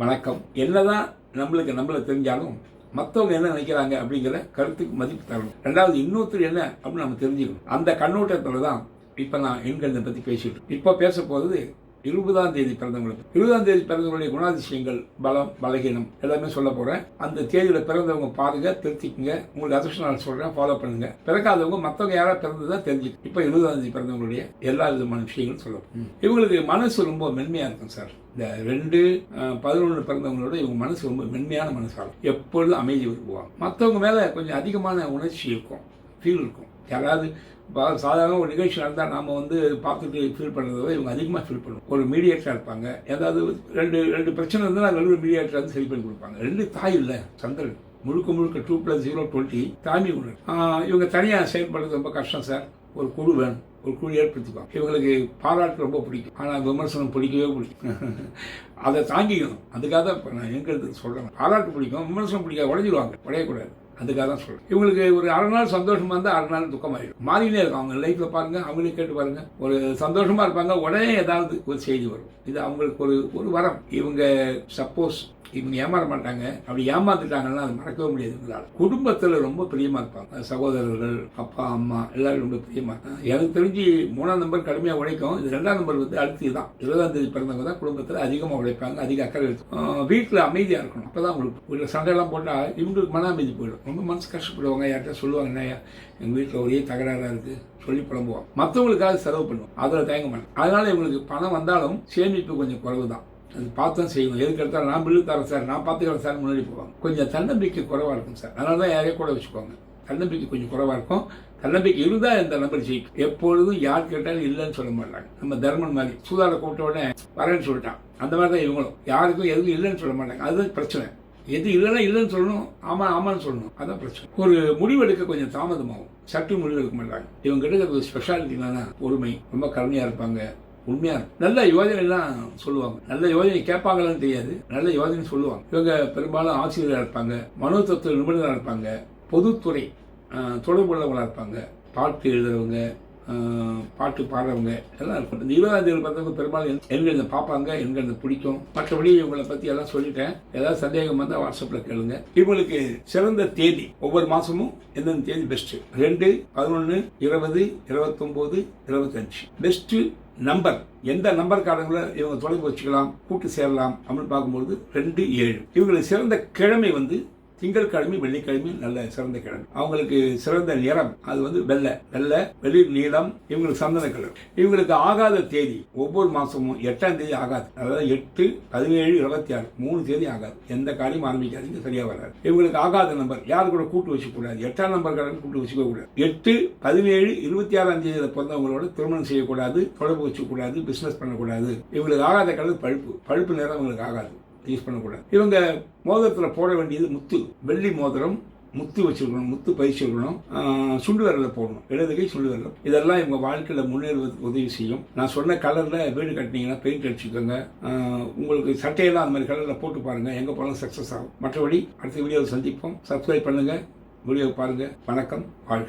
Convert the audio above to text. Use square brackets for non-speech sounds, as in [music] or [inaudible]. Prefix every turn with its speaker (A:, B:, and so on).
A: வணக்கம். என்னதான் நம்மளுக்கு நம்மளை தெரிஞ்சாலும் மற்றவங்க என்ன நினைக்கிறாங்க அப்படிங்கிற கருத்துக்கு மதிப்பு தரணும். ரெண்டாவது இன்னொருத்தர் என்ன அப்படின்னு நம்ம தெரிஞ்சுக்கணும். அந்த கண்ணோட்டத்தில் தான் இப்போ நான் எண்களை பற்றி பேசிட்டு இப்போ பேச போகிறது இருபதாம் தேதி பிறந்தவங்களுக்கு இருபதாம் தேதி பிறந்தவங்களுடைய குணாதிசயங்கள் பலம் பலகீனம் எல்லாமே சொல்ல போறேன். அந்த தேதியில பிறந்தவங்க பாருங்க திருத்திக்குங்க உங்களுக்கு அதிர்ஷ்ட நாள் சொல்றேன் ஃபாலோ பண்ணுங்க. பிறக்காதவங்க மற்றவங்க யாராவது பிறந்ததா தெரிஞ்சுக்க. இப்போ இருபதாம் தேதி பிறந்தவங்களுடைய எல்லா விதமான விஷயங்களும் சொல்ல. இவங்களுக்கு மனசு ரொம்ப மென்மையா இருக்கும் சார். இந்த ரெண்டு பதினொன்று பிறந்தவங்களோட இவங்க மனசு ரொம்ப மென்மையான மனசாகும் எப்பொழுதும் அமைதி விரும்புவாங்க மற்றவங்க மேல கொஞ்சம் அதிகமான உணர்ச்சி இருக்கும் ஃபீல் இருக்கும். யாராவது இப்போ சாதாரண ஒரு நிகழ்ச்சி நடந்தால் நாம் வந்து பார்த்துட்டு ஃபீல் பண்ணுறத இவங்க அதிகமாக ஃபீல் பண்ணுவோம் ஒரு மீடியேட்டராக இருப்பாங்க. ஏதாவது ரெண்டு ரெண்டு பிரச்சனை இருந்தால் நடுவில் மீடியேட்டர் வந்து சரி பண்ணி கொடுப்பாங்க. ரெண்டு தாய் இல்லை சந்திரன். முழுக்க முழுக்க டூ ப்ளஸ் ஜீரோ டுவெண்ட்டி தாமி உணர்வு இவங்க தனியாக செயல்படுறது ரொம்ப கஷ்டம் சார் ஒரு குழு வேணும். ஒரு குழு ஏற்படுத்திப்பாங்க. இவங்களுக்கு பாராட்டு ரொம்ப பிடிக்கும். ஆனால் விமர்சனம் பிடிக்கவே பிடிக்கும். [laughs] அதை தாங்கிக்கணும். அதுக்காக தான் இப்போ நான் எங்கிறது சொல்கிறேன் பாராட்டு பிடிக்கும் விமர்சனம் பிடிக்காது உடஞ்சிடுவாங்க உடையக்கூடாது. அதுக்காக தான் சொல்கிறேன் இவங்களுக்கு ஒரு அரை நாள் சந்தோஷமாக இருந்தால் அரை நாள் துக்கமாயிடும். மாறினே இருக்கும். அவங்க லைஃப்பில் பாருங்கள் அவங்களே கேட்டு பாருங்கள் ஒரு சந்தோஷமாக இருப்பாங்க உடனே ஏதாவது ஒரு செய்தி வரும். இது அவங்களுக்கு ஒரு ஒரு வரம். இவங்க சப்போஸ் இவங்க ஏமாற மாட்டாங்க. அப்படி ஏமாந்துட்டாங்கன்னா அது மறக்கவே முடியாது இவங்களால. குடும்பத்தில் ரொம்ப பிரியமாக இருப்பாங்க. சகோதரர்கள் அப்பா அம்மா எல்லாரும் ரொம்ப பிரியமாக இருப்பாங்க. எனக்கு தெரிஞ்சு மூணாம் நம்பர் கடுமையாக உழைக்கும். இது ரெண்டாம் நம்பர் வந்து அடுத்து தான். இருபதாம் தேதி பிறந்தவங்க தான் குடும்பத்தில் அதிகமாக உழைப்பாங்க. அதிக அக்கறை எடுத்து. வீட்டில் அமைதியாக இருக்கணும். அப்பதான் உங்களுக்கு வீட்டில் சண்டையெல்லாம் போட்டால் இவங்களுக்கு மன அமைதி போயிடும். ரொம்ப மனசு கஷ்டப்படுவாங்க. யார்கிட்ட சொல்லுவாங்க என்ன எங்கள் வீட்டில் ஒரே தகராறாக இருக்குது சொல்லி புலம்புவோம் மற்றவங்களுக்காக செலவு பண்ணுவோம். அதில் தயங்க மாட்டேன் அதனால் இவங்களுக்கு பணம் வந்தாலும் சேமிப்பு கொஞ்சம் குறைவு தான் அது செய்வோம் எதுக்கு எடுத்தாலும் நான் பில்லு தரேன் சார் நான் பார்த்துக்கிறேன் சார் முன்னாடி போவாங்க. கொஞ்சம் தன்னம்பிக்கை குறைவாக இருக்கும் சார். அதனால தான் யாரையும் கூட வச்சுக்கோங்க. தன்னம்பிக்கை கொஞ்சம் குறைவாக இருக்கும். தன்னம்பிக்கை இருந்தால் இந்த நம்பர் ஜெயிக்கும். எப்பொழுதும் யார் கேட்டாலும் இல்லைன்னு சொல்ல மாட்டாங்க. நம்ம தர்மன் மாதிரி சூதாட கூப்பிட்ட உடனே வரேன்னு சொல்லிட்டான். அந்த மாதிரி தான் இவங்களும். யாருக்கும் எதுவும் இல்லைன்னு சொல்ல மாட்டாங்க. அதுதான் பிரச்சனை. எது இல்லைன்னா இல்லைன்னு சொல்லணும். ஆமாம் ஆமான்னு சொல்லணும். அதான் பிரச்சனை. ஒரு முடிவெடுக்க கொஞ்சம் தாமதமாகும். சற்று முடிவெடுக்க மாட்டாங்க. இவங்க கிட்ட ஒரு ஸ்பெஷாலிட்டி என்னன்னா பொறுமை. ரொம்ப கருமையாக இருப்பாங்க. உண்மையா இருக்கும். நல்ல யோஜனைலாம் சொல்லுவாங்க. நல்ல யோஜனை கேட்பாங்களான்னு தெரியாது. நல்ல யோஜனை சொல்லுவாங்க. இவங்க பெரும்பாலும் ஆசிரியராக இருப்பாங்க. மனோ தத்துவ நிபுணராக இருப்பாங்க. பொதுத்துறை தொடர்புள்ளவங்களாக இருப்பாங்க. பாட்டு எழுதுறவங்க பாட்டு பாடுறவங்க எல்லாம் இருக்கும் இந்த இருபதாம் தேதி பார்த்தவங்க பெரும்பாலும் எண்கள் பார்ப்பாங்க எண்கள் பிடிக்கும்? மற்றபடி இவங்களை பற்றி எல்லாம் சொல்லிட்டேன். ஏதாவது சந்தேகம் வந்தால் வாட்ஸ்அப்பில் கேளுங்க. இவங்களுக்கு சிறந்த தேதி ஒவ்வொரு மாதமும் எந்தெந்த தேதி பெஸ்ட்டு ரெண்டு பதினொன்று இருபது இருபத்தொம்போது இருபத்தஞ்சு. பெஸ்ட்டு நம்பர் எந்த நம்பர்காரங்களை இவங்க தொடர்பு வச்சுக்கலாம் கூட்டு சேரலாம் அப்படின்னு பார்க்கும்போது ரெண்டு ஏழு. இவங்களுக்கு சிறந்த கிழமை வந்து திங்கட்கிழமை வெள்ளிக்கிழமை நல்ல சிறந்த கிழமை. அவங்களுக்கு சிறந்த நிறம் அது வந்து வெள்ளை. வெள்ளை வெளிர் நீளம் இவங்களுக்கு சந்தன கிழமை. இவங்களுக்கு ஆகாத தேதி ஒவ்வொரு மாசமும் எட்டாம் தேதி ஆகாது. அதாவது எட்டு பதினேழு இருபத்தி ஆறு மூணு தேதி ஆகாது. எந்த காரியம் ஆரம்பிக்காதீங்க சரியா வராது. இவங்களுக்கு ஆகாத நம்பர் யாரு கூட கூட்டு வச்சுக்க கூடாது? எட்டாம் கடன் கூட்டு வச்சுக்க கூடாது. எட்டு பதினேழு இருபத்தி ஆறாம் தேதி பிறந்தவங்களோட திருமணம் செய்யக்கூடாது தொடர்பு வச்சுக்கூடாது பிசினஸ் பண்ணக்கூடாது. இவங்களுக்கு ஆகாத கலர் பழுப்பு. பழுப்பு நிறம் இவங்களுக்கு ஆகாது. யூஸ் பண்ணக்கூடாது. இவங்க மோதிரத்தில் போட வேண்டியது முத்து. வெள்ளி மோதிரம் முத்து வச்சிருக்கணும் முத்து பயிற்சி இருக்கணும் சுண்டு விரலில் போடணும். இடதுகை சுண்டு விரல். இதெல்லாம் இவங்க வாழ்க்கையில் முன்னேறுவதற்கு உதவி செய்யும். நான் சொன்ன கலரில் வீடு கட்டினீங்கன்னா பெயிண்ட் அடிச்சுக்கோங்க. உங்களுக்கு சட்டையெல்லாம் அந்த மாதிரி கலரில் போட்டு பாருங்கள் எங்கே போனாலும் சக்ஸஸ் ஆகும். மற்றபடி அடுத்த வீடியோவில் சந்திப்போம். சப்ஸ்கிரைப் பண்ணுங்கள் வீடியோ பாருங்கள் வணக்கம். வாழ்க்கை